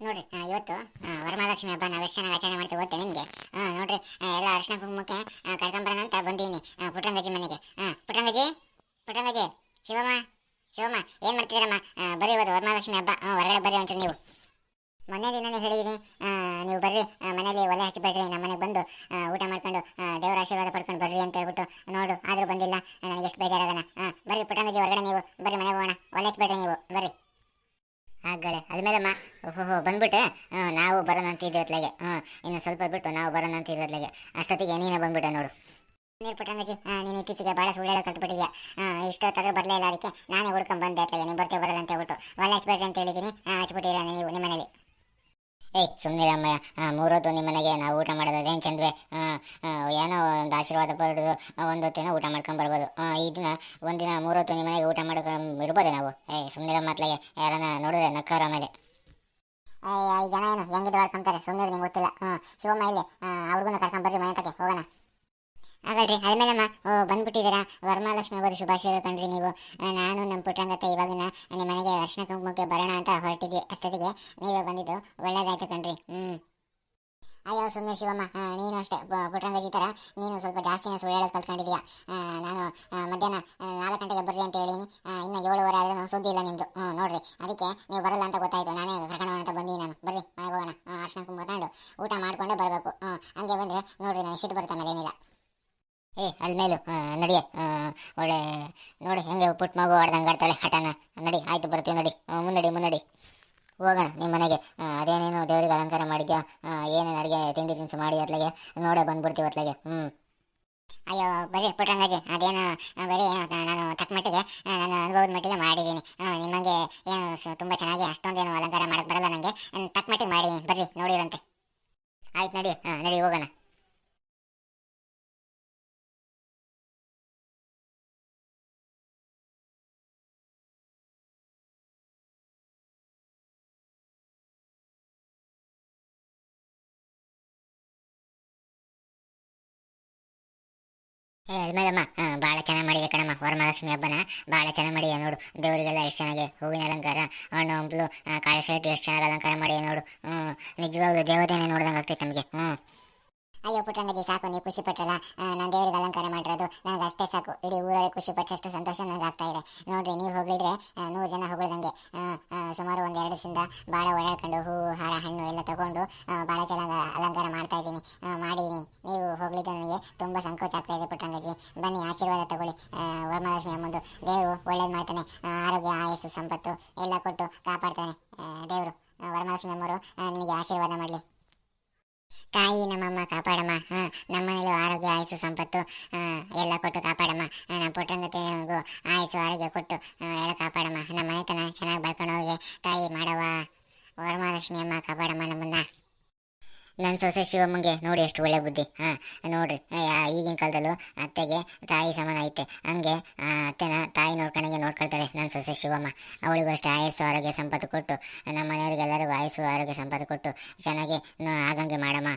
ನೋಡ್ರಿ ಆ, ಇವತ್ತು ವರಮಹಾಲಕ್ಷ್ಮಿ ಹಬ್ಬ ನಾವು ಎಷ್ಟು ಆಚರಣೆ ಮಾಡ್ತೀವಿ ಗೊತ್ತಾ ನಿಮಗೆ? ಹಾಂ ನೋಡ್ರಿ ಎಲ್ಲ ಅರ್ಶಿನ ಕುಂಕುಮಕ್ಕೆ ಕರ್ಕೊಂಬರೋಣ ಅಂತ ಬಂದೀನಿ ಆ, ಮನೆಗೆ. ಹಾಂ ಪುಟ್ಟಂಗಜ್ಜಿ ಪುಟ್ಟಂಗಜ್ಜಿ ಶಿವಮ್ಮ ಶಿವಮ್ಮ ಏನು ಮಾಡ್ತಿದ್ದೀರಮ್ಮ? ಬರೀ ಇವತ್ತು ವರಮಹಾಲಕ್ಷ್ಮಿ ಹಬ್ಬ ಹಾಂ ಹೊರಗಡೆ ಬರ್ರಿ ಅಂತ ನೀವು. ಮೊನ್ನೆ ದಿನನೇ ಹೇಳಿದ್ದೀನಿ ನೀವು ಬರ್ರಿ ಮನೇಲಿ ಒಲೆ ಹಚ್ಚಿಬೇಡ್ರಿ ನಮ್ಮ ಮನೆಗೆ ಬಂದು ಊಟ ಮಾಡ್ಕೊಂಡು ದೇವರ ಆಶೀರ್ವಾದ ಪಡ್ಕೊಂಡು ಬರ್ರಿ ಅಂತ ಹೇಳ್ಬಿಟ್ಟು ನೋಡು ಆದರೂ ಬಂದಿಲ್ಲ ನನಗೆ ಎಷ್ಟು ಬೇಜಾರಾಗಣ ಹಾಂ ಬರ್ರಿ ಹೊರಗಡೆ ನೀವು ಬರ್ರಿ ಮನೆಗೆ ಹೋಗೋಣ ಒಲೆ ಹಚ್ಬೇಡ್ರಿ ನೀವು ಬರ್ರಿ. ಆಗಳೆ ಅದ್ಮೇಲಮ್ಮ ಓಹೋ ಬಂದ್ಬಿಟ್ಟೆ ನಾವು ಬರೋಣ ಅಂತ ಇದ್ದೀವಿ ಅತ್ಲಾಗೆ ಹ್ಞೂ ಇನ್ನು ಸ್ವಲ್ಪ ಬಿಟ್ಟು ನಾವು ಬರೋಣ ಅಂತ ಇದ್ದೀವಿ ಅತ್ಲಾಗೆ ಅಷ್ಟೊತ್ತಿಗೆ ನೀನೇ ಬಂದ್ಬಿಟ್ಟೆ ನೋಡು. ನೀರು ಪುಟ್ಟಂಗಜ್ಜಿ ಹಾಂ, ನೀನು ಇತ್ತೀಚೆಗೆ ಭಾಳ ಸುಳ್ಳು ಕಲ್ತ್ಬಿಟ್ಟಿದ್ಯಾ ಹಾಂ, ಇಷ್ಟೊತ್ತಾದ್ರೂ ಬರಲೇ ಇಲ್ಲ ಅದಕ್ಕೆ. ನಾನೇ ಹುಡ್ಕೊಂಡ್ ಬಂದೆ ಅತ್ಲಾಗೆ ನೀನು ಬರ್ತೀವಿ ಬರೋಲ್ಲ ಅಂತ ಹೇಳ್ಬಿಟ್ಟು. ಒಳ್ಳೆ ಹಚ್ಬೇಡ್ರಿ ಅಂತ ಹೇಳಿದ್ದೀನಿ. ಹಾಂ ನೀವು ನಿಮ್ಮ ಮನೇಲಿ ಏಯ್ ಸುಮ್ಮನೆ ಮೂರೊತ್ತು ನಿಮ್ಮ ಮನೆಗೆ ನಾವು ಊಟ ಮಾಡೋದು. ಅದೇನು ಚಂದ್ವೆ? ಏನೋ ಒಂದು ಆಶೀರ್ವಾದ ಪಡೆದು ಒಂದು ದಿನ ಊಟ ಮಾಡ್ಕೊಂಡು ಬರ್ಬೋದು. ಇದನ್ನ ಒಂದಿನ ಮೂರೊತ್ತು ನಿಮ್ಮ ಮನೆಗೆ ಊಟ ಮಾಡ್ಕೊಂಡು ಇರ್ಬೋದೇ ನಾವು? ಏಯ್ ಸುಮ್ಮನೆ ಮಾತ್ಲಾಗೆ ಯಾರನ್ನ ನೋಡಿದ್ರೆ ನಕ್ಕಾರ ಮೇಲೆ. ಏಯ್ ಜನ ಏನು ಹೆಂಗಿದ್ದು ಆಡ್ಕೊಂತಾರೆ? ಸುಮ್ಮನೆ ನಿಂಗೆ ಗೊತ್ತಿಲ್ಲ. ಶಿವಮ್ಮ ಇಲ್ಲಿ. ಅವ್ರಿಗೂ ಕರ್ಕೊಂಡು ಬರ್ರಿ ಮನೆ ತಕ್ಕೆ ಹೋಗೋಣ. ಹಾಗಾಡ್ರಿ ಅದ್ಮೇಲಮ್ಮ ಓ, ಬಂದ್ಬಿಟ್ಟಿದ್ದೀರಾ? ವರಮಹಾಲಕ್ಷ್ಮಿ ಹಬ್ಬದ ಶುಭಾಶಯಗಳು ಕಂಡ್ರಿ ನೀವು. ನಾನು ನಮ್ಮ ಪುಟ್ಟಂಗತ್ತ ಇವಾಗಿನ ನಿಮ್ಮ ಮನೆಗೆ ಅರ್ಶಿನ ಕುಂಕುಮಕ್ಕೆ ಬರೋಣ ಅಂತ ಹೊರಟಿದ್ವಿ. ಅಷ್ಟೊತ್ತಿಗೆ ನೀವೇ ಬಂದಿದ್ದು. ಒಳ್ಳೇದಾಯ್ತು ಕಣ್ರಿ. ಹ್ಞೂ ಅಯ್ಯೋ ಸುಮ್ಮನೆ ಶಿವಮ್ಮ. ನೀನು ಅಷ್ಟೇ. ಪುಟ್ಟರಂಗಜಿ ಥರ ನೀನು ಸ್ವಲ್ಪ ಜಾಸ್ತಿನೇ ಸುಳ್ಳು ಹೇಳೋದು ಕಲ್ತ್ಕೊಂಡಿದ್ಯಾ ನಾನು ಮಧ್ಯಾಹ್ನ ನಾಲ್ಕು ಗಂಟೆಗೆ ಬರ್ರಿ ಅಂತ ಹೇಳಿನಿ. ಇನ್ನ ಏಳುವರೆ ಆದ್ರೂ ಸುದ್ದಿ ಇಲ್ಲ ನಿಮ್ಮದು ಹ್ಞೂ ನೋಡ್ರಿ. ಅದಕ್ಕೆ ನೀವು ಬರಲ್ಲ ಅಂತ ಗೊತ್ತಾಯಿತು. ನಾನೇ ಕರ್ಕೊಂಡು ಅಂತ ಬಂದೀನಿ ನಾನು. ಬರ್ರಿ, ಮನೆಗೆ ಹೋಗೋಣ. ಅರ್ಶನ ಕುಂಕುಮ ತಗೊಂಡು ಊಟ ಮಾಡ್ಕೊಂಡೇ ಬರಬೇಕು ಹ್ಞೂ ಹಂಗೆ ಬಂದರೆ ನೋಡ್ರಿ ನಾನು ಸಿಟ್ಟು ಬರುತ್ತೆ ಆಮೇಲೆ ಏನಿಲ್ಲ ಮೇಲು. ನಡಿಯೇ ಒಳ್ಳೆ, ನೋಡಿ, ಹೆಂಗೆ ಪುಟ್ಟ ಮಗು ಆಡ್ದಂಗೆ ಆಡ್ತಾಳೆ ಹಠನ. ನಡಿ, ಆಯ್ತು, ಬರ್ತೀವಿ, ನಡಿ. ಮುನ್ನಡಿ ಮುನ್ನಡಿ. ಹೋಗೋಣ, ನಿಮ್ಮ ಮನೆಗೆ. ಅದೇನೇನು ದೇವರಿಗೆ ಅಲಂಕಾರ ಮಾಡಿದ್ಯಾ? ಏನೇನು ಅಡುಗೆ, ತಿಂಡಿ ತಿನಿಸು ಮಾಡಿ ಅತ್ಲಾಗೆ? ನೋಡೇ, ಬಂದ್ಬಿಡ್ತೀವಿ ಅತ್ಲಾಗೆ. ಹ್ಞೂ ಅಯ್ಯೋ ಬರೀ ಪುಟ್ಟಂಗಾಜಿ. ಅದೇನು ಬರೀ ನಾನು ತಕ್ಕ ಮಟ್ಟಿಗೆ ನಾನು ಅನುಭವದ ಮಟ್ಟಿಗೆ ಮಾಡಿದ್ದೀನಿ. ನಿಮಗೆ ಏನು ತುಂಬ ಚೆನ್ನಾಗಿ ಅಷ್ಟೊಂದೇನು ಅಲಂಕಾರ ಮಾಡಕ್ಕೆ ಬರಲ್ಲ ನನಗೆ ತಕ್ಕ ಮಟ್ಟಿಗೆ ಮಾಡಿದ್ದೀನಿ ಬರ್ರಿ, ನೋಡಿರಂತೆ. ಆಯ್ತು, ನಡಿ ಹಾಂ ನಡಿ, ಹೋಗೋಣ. ಮೇಡಮ್ಮ ಭಾಳ ಚೆನ್ನಾಗಿ ಮಾಡಿದೆ ಕಣಮ್ಮ, ವರಮಹಾಲಕ್ಷ್ಮಿ ಹಬ್ಬನ. ಭಾಳ ಚೆನ್ನಾಗಿ ಮಾಡಿದೆ ನೋಡು. ದೇವರಿಗೆಲ್ಲ ಎಷ್ಟು ಚೆನ್ನಾಗಿ ಹೂವಿನ ಅಲಂಕಾರ, ಹಣ್ಣು, ಹಂಪಲು ಕಾಳೆ ಶರ್ಟ್ ಎಷ್ಟು ಚೆನ್ನಾಗಿ ಅಲಂಕಾರ ಮಾಡಿದೆ ನೋಡು. ಹ್ಞೂ ನಿಜವಾಗ್ಲೂ ದೇವತೆನೇ ನೋಡ್ದಂಗೆ ಆಗ್ತೈತೆ ನಮಗೆ. ಹ್ಞೂ ಅಯ್ಯೋ ಪುಟ್ಟಂಗದಿ ಸಾಕು ನೀವು ಖುಷಿ ಪಟ್ಟಲ್ಲ ನಾನು ದೇವರಿಗೆ ಅಲಂಕಾರ ಮಾಡಿರೋದು. ನನಗೆ ಅಷ್ಟೇ ಸಾಕು. ಇಡೀ ಊರಲ್ಲಿ ಖುಷಿ ಪಟ್ಟಷ್ಟು ಸಂತೋಷ ನನಗೆ ಆಗ್ತಾ ಇದೆ. ನೋಡ್ರಿ ನೀವು ಹೋಗಿದ್ರೆ ನೂರು ಜನ ಹೊಗಳ್ದಂಗೆ ಸುಮಾರು ಒಂದು ಎರಡು ದಿವಸದಿಂದ ಭಾಳ ಓಡಾಡ್ಕೊಂಡು ಹೂವು ಹಾರ ಹಣ್ಣು ಎಲ್ಲ ತಗೊಂಡು ಭಾಳ ಚೆನ್ನಾಗಿ ಅಲಂಕಾರ ಮಾಡ್ತಾ ಇದ್ದೀನಿ. ಮಾಡೀನಿ ನೀವು ಹೋಗ್ಲಿಕ್ಕೆ ನನಗೆ ತುಂಬ ಸಂಕೋಚ ಆಗ್ತಾ ಇದೆ ಪುಟ್ಟಂಗಜಿ ಬನ್ನಿ ಆಶೀರ್ವಾದ ತಗೊಳ್ಳಿ. ವರಮಹಾಲಕ್ಷ್ಮಿ ಅಮ್ಮಂದು ದೇವರು ಒಳ್ಳೇದು ಮಾಡ್ತಾನೆ. ಆರೋಗ್ಯ ಆಯಸ್ಸು ಸಂಪತ್ತು ಎಲ್ಲ ಕೊಟ್ಟು ಕಾಪಾಡ್ತಾನೆ ದೇವರು. ವರಮಹಾಲಕ್ಷ್ಮಿ ಆ, ನಿಮಗೆ ಆಶೀರ್ವಾದ ಮಾಡಲಿ. ತಾಯಿ ನಮ್ಮಮ್ಮ ಕಾಪಾಡಮ್ಮ. ಹಾಂ ನಮ್ಮನೇಲೂ ಆರೋಗ್ಯ, ಆಯಸ್ಸು, ಸಂಪತ್ತು ಎಲ್ಲ ಕೊಟ್ಟು ಕಾಪಾಡಮ್ಮ. ನಮ್ಮ ಪುಟ್ಟಂಗತೆಗೂ ಆಯಸ್ಸು, ಆರೋಗ್ಯ ಕೊಟ್ಟು ಎಲ್ಲ ಕಾಪಾಡಮ್ಮ. ನಮ್ಮ ಮನೆತನ ಚೆನ್ನಾಗಿ ಬೆಳ್ಕೊಂಡು ಹೋಗಿ ತಾಯಿ ಮಾಡವ ವರಮಹಾಲಕ್ಷ್ಮಿ ಅಮ್ಮ ಕಾಪಾಡಮ್ಮ ನಮ್ಮನ್ನ. ನನ್ನ ಸೊಸೆ ಶಿವಮ್ಮಂಗೆ ನೋಡಿ ಎಷ್ಟು ಒಳ್ಳೆ ಬುದ್ಧಿ. ಹಾಂ, ನೋಡ್ರಿ. ಈಗಿನ ಕಾಲದಲ್ಲೂ ಅತ್ತೆಗೆ ತಾಯಿ ಸಮಾನ ಐತೆ. ಹಂಗೆ ಅತ್ತೆನ ತಾಯಿ ನೋಡ್ಕೊಂಡಂಗೆ ನೋಡ್ಕೊಳ್ತಾರೆ ನನ್ನ ಸೊಸೆ ಶಿವಮ್ಮ. ಅವಳಿಗೂ ಅಷ್ಟೇ ಆಯಸ್ಸು, ಆರೋಗ್ಯ ಸಂಪತ್ತು ಕೊಟ್ಟು, ನಮ್ಮ ಮನೆಯವರಿಗೆಲ್ಲರಿಗೂ ಆಯಸ್ಸು, ಆರೋಗ್ಯ ಸಂಪತ್ತು ಕೊಟ್ಟು ಚೆನ್ನಾಗಿ ಆಗಂಗೆ ಮಾಡಮ್ಮ.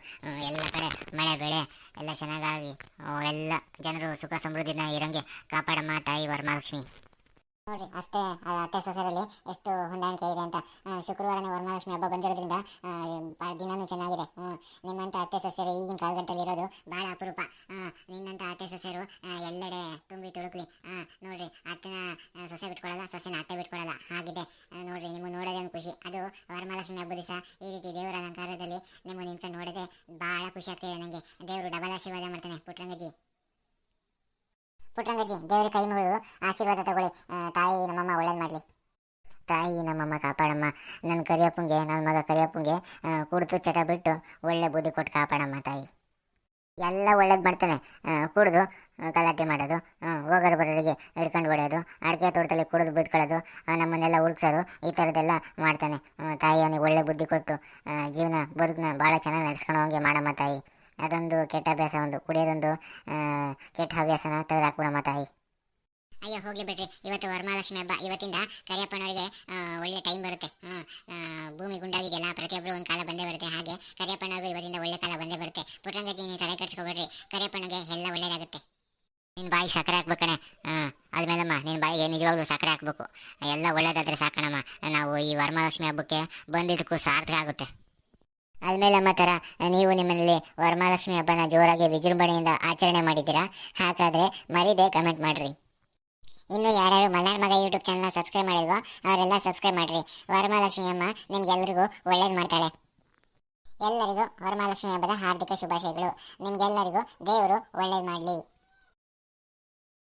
ಎಲ್ಲ ಕಡೆ ಮಳೆ, ಬೆಳೆ, ಎಲ್ಲ ಚೆನ್ನಾಗಾಗಿ ಎಲ್ಲ ಜನರು ಸುಖ ಸಮೃದ್ಧಿನ ಇರಂಗೆ ಕಾಪಾಡಮ್ಮ ತಾಯಿ ವರಮಹಾಲಕ್ಷ್ಮಿ. ನೋಡ್ರಿ ಅಷ್ಟೇ ಅತ್ತೆ ಸೊಸೆರಲ್ಲಿ ಎಷ್ಟು ಹೊಂದಾಣಿಕೆ ಇದೆ ಅಂತ. ಶುಕ್ರವಾರನೇ ವರಮಹಾಲಕ್ಷ್ಮಿ ಹಬ್ಬ ಬಂದಿರೋದ್ರಿಂದ ದಿನಾನೂ ಚೆನ್ನಾಗಿದೆ. ಹ್ಞೂ ನಿಮ್ಮಂಥ ಅತ್ತೆ ಈಗಿನ ಕಾಲಘಟ್ಟದಲ್ಲಿ ಇರೋದು ಭಾಳ ಅಪರೂಪ. ನಿನ್ನಂಥ ಅತ್ತೆ ಸೊಸೆರು ಆ, ಎಲ್ಲೆಡೆ ತುಂಬಿ ತುಳುಕ್ಲಿ. ಹಾಂ ನೋಡ್ರಿ ಅತ್ತೆನ ಸೊಸೆ ಬಿಟ್ಕೊಳ್ಳಲ್ಲ ಸೊಸೆನ ಅತ್ತೆ ಬಿಟ್ಕೊಳ್ಳಲ್ಲ ಹಾಗಿದೆ. ನೋಡ್ರಿ ನಿಮ್ಮ ನೋಡೋದೇ ಖುಷಿ. ಅದು ವರಮಹಾಲಕ್ಷ್ಮಿ ಹಬ್ಬ ದಿವಸ ಈ ರೀತಿ ದೇವರ ಅಲಂಕಾರದಲ್ಲಿ ನಿಮ್ಮ ನಿಂತ ನೋಡೋದೇ ಭಾಳ ಖುಷಿ ಆಗ್ತಿದೆ ನನಗೆ ದೇವರು ಡಬಲ್ ಆಶೀರ್ವಾದ ಮಾಡ್ತಾನೆ ಪುಟ್ಟರಂಗಜ್ಜಿ. ಪುಟ್ಟರಂಗಜ್ಜಿ ದೇವರ ಕೈ ಮುಗಿದು ಆಶೀರ್ವಾದ ತಗೊಳ್ಳಿ. ತಾಯಿ, ನಮ್ಮಮ್ಮ ಒಳ್ಳೇದು ಮಾಡಲಿ. ತಾಯಿ, ನಮ್ಮಮ್ಮ ಕಾಪಾಡಮ್ಮ. ನನ್ನ ಕರಿಯಪ್ಪಂಗೆ ನನ್ನ ಮಗ ಕರಿಯಪ್ಪಂಗೆ ಕುಡಿದು ಚಟ ಬಿಟ್ಟು ಒಳ್ಳೆ ಬುದ್ಧಿ ಕೊಟ್ಟು ಕಾಪಾಡಮ್ಮ ತಾಯಿ. ಎಲ್ಲ ಒಳ್ಳೇದು ಮಾಡ್ತಾನೆ. ಕುಡಿದು ಗಲಾಟೆ ಮಾಡೋದು ಹೋಗೋರು ಬರೋರಿಗೆ ಹಿಡ್ಕೊಂಡು ಹೊಡೆಯೋದು, ಅಡಿಕೆ ತೋಟದಲ್ಲಿ ಕುಡಿದು ಬಿಟ್ಕೊಳ್ಳೋದು ನಮ್ಮನ್ನೆಲ್ಲ ಉಳ್ಸೋದು, ಈ ಥರದ್ದೆಲ್ಲ ಮಾಡ್ತಾನೆ. ತಾಯಿ, ಅವನಿಗೆ ಒಳ್ಳೆ ಬುದ್ಧಿ ಕೊಟ್ಟು ಜೀವನ, ಬದುಕನ್ನ ಭಾಳ ಚೆನ್ನಾಗಿ ನಡೆಸ್ಕೊಂಡು ಹೋಗಿ ಮಾಡಮ್ಮ ತಾಯಿ. ಅದೊಂದು ಕೆಟ್ಟ ಅಭ್ಯಾಸ ಒಂದು. ಕುಡಿಯೋದೊಂದು ಕೆಟ್ಟ ಹವ್ಯಾಸನ ತೆಗೆದಾಕೂಡ ತಾಯಿ. ಅಯ್ಯೋ, ಹೋಗ್ಲಿ ಬಿಡ್ರಿ. ಇವತ್ತು ವರಮಹಾಲಕ್ಷ್ಮಿ ಹಬ್ಬ. ಇವತ್ತಿಂದ ಕರಿಯಪ್ಪನವರಿಗೆ ಒಳ್ಳೆ ಟೈಮ್ ಬರುತ್ತೆ. ಭೂಮಿ ಗುಂಡಾಗಿದೆಯಲ್ಲ ಪ್ರತಿಯೊಬ್ಬರು ಒಂದು ಕಾಲ ಬಂದೇ ಬರುತ್ತೆ. ಹಾಗೆ ಕರಿಯಪ್ಪನವ್ರಿಗೂ ಇವತ್ತಿಂದ ಒಳ್ಳೆ ಕಾಲ ಬಂದೇ ಬರುತ್ತೆ. ಪುಟ್ಟಂಗತಿ ನೀವು ತಲೆ ಕೆಡ್ಸ್ಕೊಬೇಡ್ರಿ. ಕರಿಯಪ್ಪನಿಗೆ ಎಲ್ಲ ಒಳ್ಳೇದಾಗುತ್ತೆ. ನಿನ್ನ ಬಾಯಿ ಸಕ್ಕರೆ ಹಾಕ್ಬೇಕಣೆ ಹಾಂ ಆದ್ಮೇಲಮ್ಮ ನಿನ್ನ ಬಾಯಿಗೆ ನಿಜವಾಗ್ಲೂ ಸಕ್ಕರೆ ಹಾಕ್ಬೇಕು. ಎಲ್ಲ ಒಳ್ಳೇದಾದ್ರೆ ಸಾಕಣಮ್ಮ. ನಾವು ಈ ವರಮಹಾಲಕ್ಷ್ಮಿ ಹಬ್ಬಕ್ಕೆ ಬಂದಿದ್ದಕ್ಕೂ ಸಾರ್ಥಕ ಆಗುತ್ತೆ. ಆದ್ಮೇಲಮ್ಮ ಥರ ನೀವು ನಿಮ್ಮಲ್ಲಿ ವರಮಹಾಲಕ್ಷ್ಮಿ ಹಬ್ಬನ ಜೋರಾಗಿ ವಿಜೃಂಭಣೆಯಿಂದ ಆಚರಣೆ ಮಾಡಿದ್ದೀರಾ? ಹಾಗಾದರೆ ಮರಿದೆ ಕಮೆಂಟ್ ಮಾಡ್ರಿ. ಇನ್ನು ಯಾರ್ಯಾರು ಮಲ್ನಾಡ್ ಮಗ ಯೂಟ್ಯೂಬ್ ಚಾನಲ್ನ ಸಬ್ಸ್ಕ್ರೈಬ್ ಮಾಡಿಲ್ವೋ, ಅವರೆಲ್ಲ ಸಬ್ಸ್ಕ್ರೈಬ್ ಮಾಡ್ರಿ. ವರಮಹಾಲಕ್ಷ್ಮಿ ಅಮ್ಮ ನಿಮ್ಗೆಲ್ರಿಗೂ ಒಳ್ಳೇದು ಮಾಡ್ತಾಳೆ. ಎಲ್ಲರಿಗೂ ವರಮಹಾಲಕ್ಷ್ಮಿ ಹಬ್ಬದ ಹಾರ್ದಿಕ ಶುಭಾಶಯಗಳು. ನಿಮ್ಗೆಲ್ಲರಿಗೂ ದೇವರು ಒಳ್ಳೇದು ಮಾಡಲಿ.